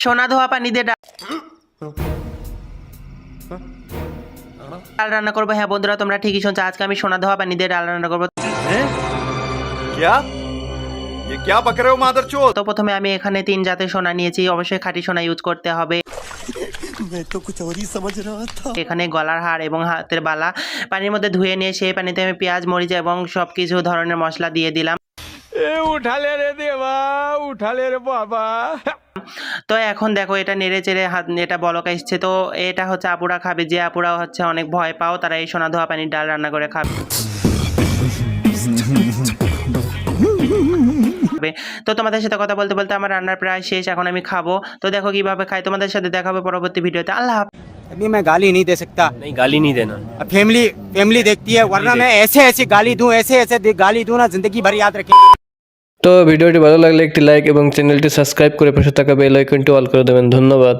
সোনা ধোয়া পানি দিয়ে ডাল রান্না করব। হ্যাঁ বন্ধুরা তোমরা ঠিকই শুনছো। আজকে আমি সোনা ধোয়া পানি দিয়ে ডাল রান্না করব। হ্যাঁ? তো প্রথমে আমি এখানে তিন জাতের সোনা নিয়েছি। অবশ্যই খাঁটি সোনা ইউজ করতে হবে। এখানে গলার হার এবং হাতের বালা পানির মধ্যে ধুয়ে নিয়ে সেই পানিতে আমি পেঁয়াজ মরিচ এবং সবকিছু ধরনের মশলা দিয়ে দিলাম। উঠালে রে দেবা উঠালে রে বাবা। তো এখন দেখো এটা নেড়ে চেড়ে হাত এটা বলকা এসছে তো এটা হচ্ছে আপুরা খাবে যে আপুরা হচ্ছে অনেক ভয় পাও তারা এই সোনা ধোয়া পানির ডাল রান্না করে খাবে তো তোমাদের সাথে কথা বলতে বলতে আমার রান্নার প্রায় শেষ এখন আমি খাবো তো দেখো কিভাবে খাই তোমাদের সাথে দেখাবো পরবর্তী ভিডিওতে আল্লাহ হাফেজ। अभी मैं गाली नहीं दे सकता नहीं गाली नहीं देना अब फैमिली फैमिली देखती है वरना मैं ऐसे ऐसे गाली दूं ऐसे ऐसे दे- गाली दूं ना जिंदगी भर याद रखें তো ভিডিওটি ভালো লাগলে একটি লাইক এবং চ্যানেলটি সাবস্ক্রাইব করে পাশে থাকা বেল আইকনটি অল করে দেবেন। ধন্যবাদ।